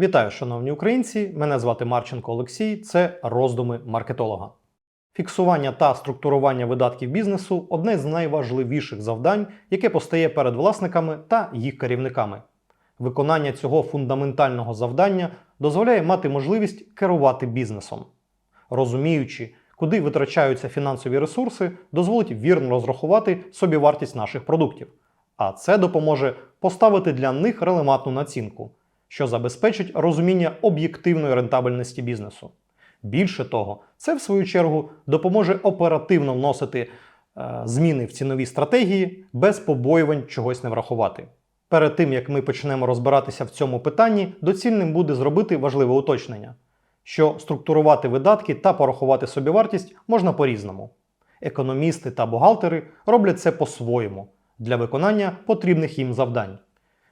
Вітаю, шановні українці! Мене звати Марченко Олексій. Це роздуми маркетолога. Фіксування та структурування видатків бізнесу одне з найважливіших завдань, яке постає перед власниками та їх керівниками. Виконання цього фундаментального завдання дозволяє мати можливість керувати бізнесом. Розуміючи, куди витрачаються фінансові ресурси, дозволить вірно розрахувати собівартість наших продуктів. А це допоможе поставити для них релевантну націнку, що забезпечить розуміння об'єктивної рентабельності бізнесу. Більше того, це в свою чергу допоможе оперативно вносити е, зміни в цінові стратегії без побоювань чогось не врахувати. Перед тим як ми почнемо розбиратися в цьому питанні, доцільним буде зробити важливе уточнення, що структурувати видатки та порахувати собівартість можна по-різному. Економісти та бухгалтери роблять це по-своєму для виконання потрібних їм завдань.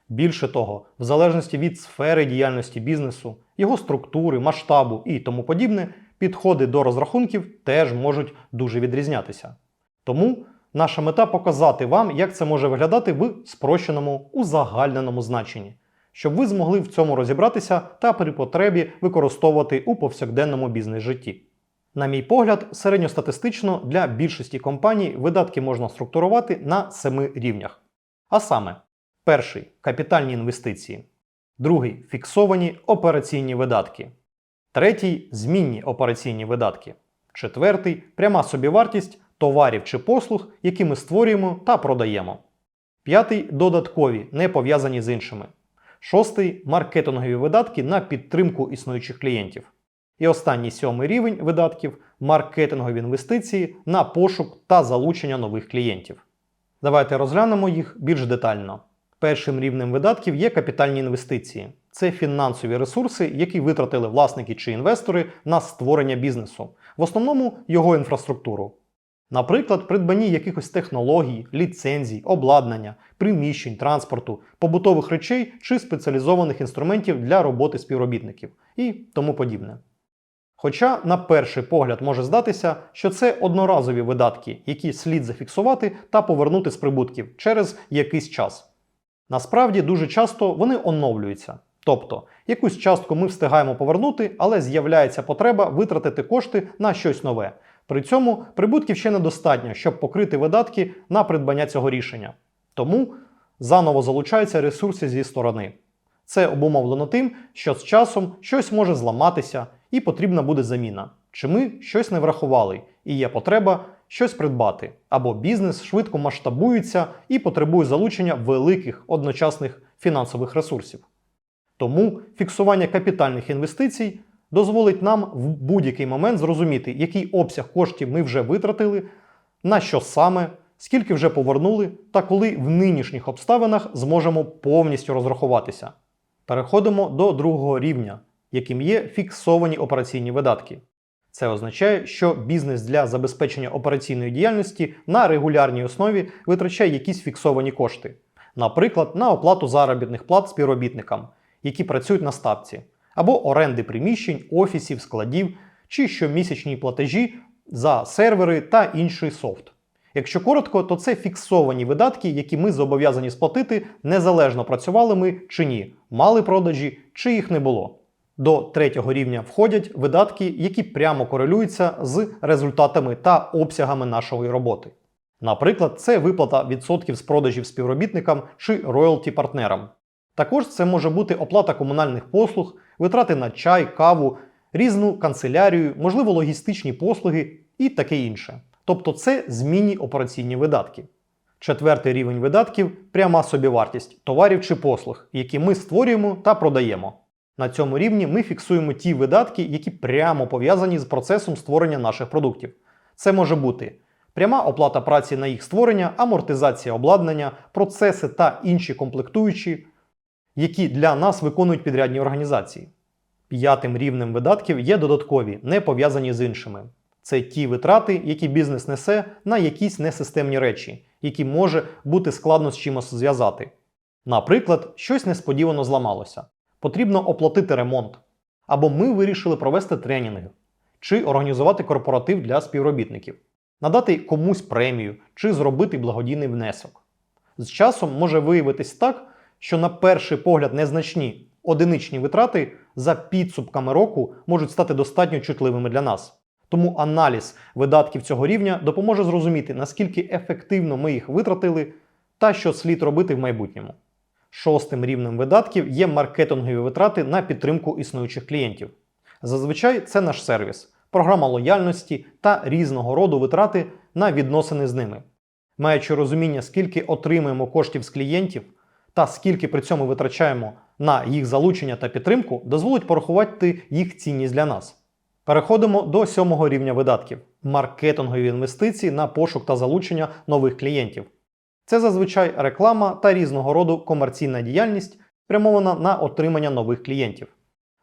Більше того, в залежності від сфери діяльності бізнесу, його структури, масштабу і тому подібне, підходи до розрахунків теж можуть дуже відрізнятися. Тому наша мета показати вам, як це може виглядати в спрощеному узагальненому значенні, щоб ви змогли в цьому розібратися та при потребі використовувати у повсякденному бізнес-житті. На мій погляд, середньостатистично для більшості компаній видатки можна структурувати на семи рівнях. А саме, перший капітальні інвестиції, другий фіксовані операційні видатки, третій змінні операційні видатки, четвертий пряма собівартість товарів чи послуг, які ми створюємо та продаємо. П'ятий додаткові, не пов'язані з іншими. Шостий маркетингові видатки на підтримку існуючих клієнтів. І останній сьомий рівень видатків маркетингові інвестиції на пошук та залучення нових клієнтів. Давайте розглянемо їх більш детально. Першим рівнем видатків є капітальні інвестиції. Це фінансові ресурси, які витратили власники чи інвестори на створення бізнесу, в основному його інфраструктуру. Наприклад, придбані якихось технологій, ліцензій, обладнання, приміщень, транспорту, побутових речей чи спеціалізованих інструментів для роботи співробітників і тому подібне. Хоча, на перший погляд, може здатися, що це одноразові видатки, які слід зафіксувати та повернути з прибутків через якийсь час. Насправді, дуже часто вони оновлюються. Тобто, якусь частку ми встигаємо повернути, але з'являється потреба витратити кошти на щось нове. При цьому прибутків ще недостатньо, щоб покрити видатки на придбання цього рішення. Тому заново залучаються ресурси зі сторони. Це обумовлено тим, що з часом щось може зламатися і потрібна буде заміна. Чи ми щось не врахували і є потреба щось придбати, або бізнес швидко масштабується і потребує залучення великих одночасних фінансових ресурсів. Тому фіксування капітальних інвестицій дозволить нам в будь-який момент зрозуміти, який обсяг коштів ми вже витратили, на що саме, скільки вже повернули, та коли в нинішніх обставинах зможемо повністю розрахуватися. Переходимо до другого рівня, яким є фіксовані операційні видатки. Це означає, що бізнес для забезпечення операційної діяльності на регулярній основі витрачає якісь фіксовані кошти, наприклад, на оплату заробітних плат співробітникам, які працюють на ставці, або оренди приміщень, офісів, складів чи щомісячні платежі за сервери та інший софт. Якщо коротко, то це фіксовані видатки, які ми зобов'язані сплатити незалежно працювали ми чи ні, мали продажі чи їх не було. До третього рівня входять видатки, які прямо корелюються з результатами та обсягами нашої роботи. Наприклад, це виплата відсотків з продажів співробітникам чи роялті партнерам. Також це може бути оплата комунальних послуг, витрати на чай, каву, різну канцелярію, можливо, логістичні послуги і таке інше. Тобто це змінні операційні видатки. Четвертий рівень видатків пряма собівартість товарів чи послуг, які ми створюємо та продаємо. На цьому рівні ми фіксуємо ті видатки, які прямо пов'язані з процесом створення наших продуктів. Це може бути пряма оплата праці на їх створення, амортизація обладнання, процеси та інші комплектуючі, які для нас виконують підрядні організації. П'ятим рівнем видатків є додаткові, не пов'язані з іншими. Це ті витрати, які бізнес несе на якісь несистемні речі, які може бути складно з чимось зв'язати. Наприклад, щось несподівано зламалося. Потрібно оплатити ремонт. Або ми вирішили провести тренінги, чи організувати корпоратив для співробітників, надати комусь премію чи зробити благодійний внесок. З часом може виявитись так, що на перший погляд незначні Одиничні витрати за підсумками року можуть стати достатньо чутливими для нас. Тому аналіз видатків цього рівня допоможе зрозуміти, наскільки ефективно ми їх витратили та що слід робити в майбутньому. Шостим рівнем видатків є маркетингові витрати на підтримку існуючих клієнтів. Зазвичай це наш сервіс, програма лояльності та різного роду витрати на відносини з ними. Маючи розуміння, скільки отримуємо коштів з клієнтів та скільки при цьому витрачаємо на їх залучення та підтримку, дозволить порахувати їх цінність для нас. Переходимо до сьомого рівня видатків маркетингові інвестиції на пошук та залучення нових клієнтів. Це зазвичай реклама та різного роду комерційна діяльність, спрямована на отримання нових клієнтів.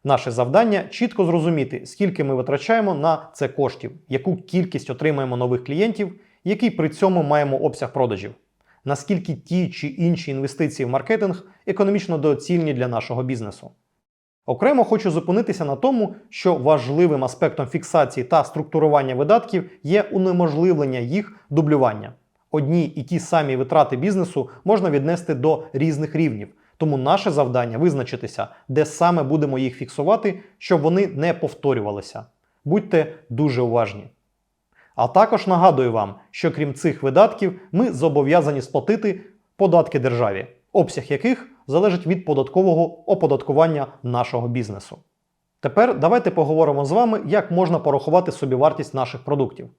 Наше завдання чітко зрозуміти, скільки ми витрачаємо на це коштів, яку кількість отримаємо нових клієнтів, який при цьому маємо обсяг продажів, наскільки ті чи інші інвестиції в маркетинг економічно доцільні для нашого бізнесу. Окремо хочу зупинитися на тому, що важливим аспектом фіксації та структурування видатків є унеможливлення їх дублювання. Одні і ті самі витрати бізнесу можна віднести до різних рівнів, тому наше завдання визначитися, де саме будемо їх фіксувати, щоб вони не повторювалися. Будьте дуже уважні. А також нагадую вам, що крім цих видатків, ми зобов'язані сплатити податки державі, обсяг яких залежить від податкового оподаткування нашого бізнесу. Тепер давайте поговоримо з вами, як можна порахувати собівартість наших продуктів.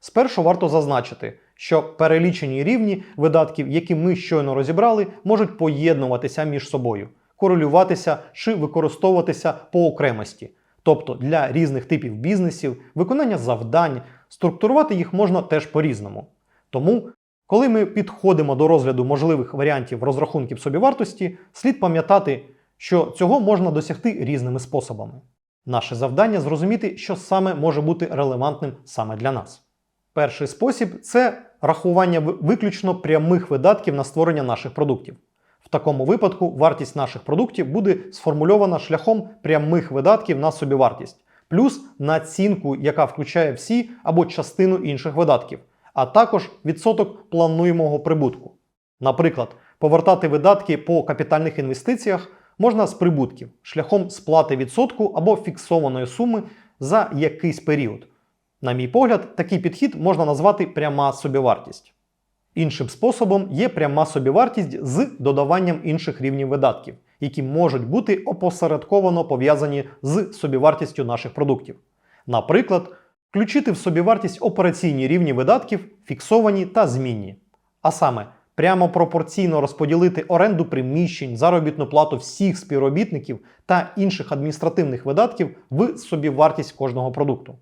Спершу варто зазначити, що перелічені рівні видатків, які ми щойно розібрали, можуть поєднуватися між собою, корелюватися чи використовуватися по окремості. Тобто для різних типів бізнесів, виконання завдань, структурувати їх можна теж по-різному. Тому, коли ми підходимо до розгляду можливих варіантів розрахунків собівартості, слід пам'ятати, що цього можна досягти різними способами. Наше завдання зрозуміти, що саме може бути релевантним саме для нас. Перший спосіб це рахування виключно прямих видатків на створення наших продуктів. В такому випадку вартість наших продуктів буде сформульована шляхом прямих видатків на собівартість, плюс націнку, яка включає всі або частину інших видатків, а також відсоток плануємого прибутку. Наприклад, повертати видатки по капітальних інвестиціях можна з прибутків шляхом сплати відсотку або фіксованої суми за якийсь період. На мій погляд, такий підхід можна назвати пряма собівартість. Іншим способом є пряма собівартість з додаванням інших рівнів видатків, які можуть бути опосередковано пов'язані з собівартістю наших продуктів. Наприклад, включити в собівартість операційні рівні видатків, фіксовані та змінні. А саме, прямо пропорційно розподілити оренду приміщень, заробітну плату всіх співробітників та інших адміністративних видатків в собівартість кожного продукту.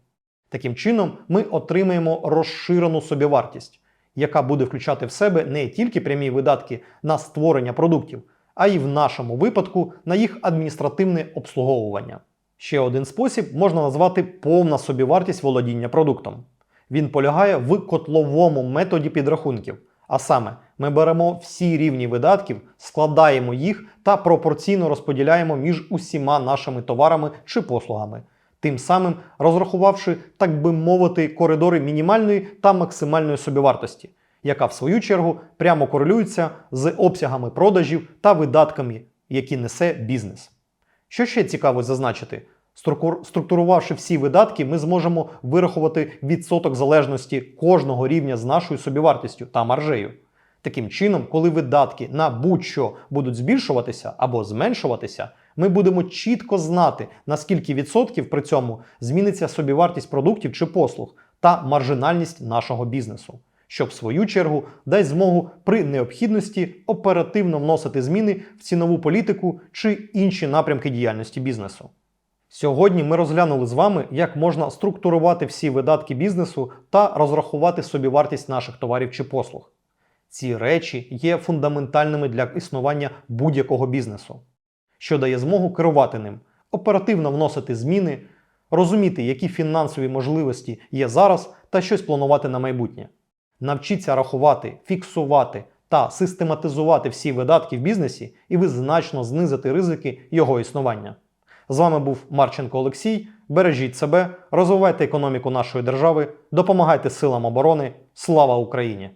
Таким чином, ми отримаємо розширену собівартість, яка буде включати в себе не тільки прямі видатки на створення продуктів, а й в нашому випадку на їх адміністративне обслуговування. Ще один спосіб можна назвати повна собівартість володіння продуктом. Він полягає в котловому методі підрахунків. А саме, ми беремо всі рівні видатків, складаємо їх та пропорційно розподіляємо між усіма нашими товарами чи послугами, тим самим розрахувавши, так би мовити, коридори мінімальної та максимальної собівартості, яка в свою чергу прямо корелюється з обсягами продажів та видатками, які несе бізнес. Що ще цікаво зазначити? Структур- Структурувавши всі видатки, ми зможемо вирахувати відсоток залежності кожного рівня з нашою собівартістю та маржею. Таким чином, коли видатки на будь-що будуть збільшуватися або зменшуватися, ми будемо чітко знати, наскільки відсотків при цьому зміниться собівартість продуктів чи послуг та маржинальність нашого бізнесу, що в свою чергу дасть змогу при необхідності оперативно вносити зміни в цінову політику чи інші напрямки діяльності бізнесу. Сьогодні ми розглянули з вами, як можна структурувати всі видатки бізнесу та розрахувати собівартість наших товарів чи послуг. Ці речі є фундаментальними для існування будь-якого бізнесу, що дає змогу керувати ним, оперативно вносити зміни, розуміти, які фінансові можливості є зараз, та щось планувати на майбутнє. Навчіться рахувати, фіксувати та систематизувати всі видатки в бізнесі, і ви значно знизите ризики його існування. З вами був Марченко Олексій. Бережіть себе, розвивайте економіку нашої держави, допомагайте силам оборони. Слава Україні!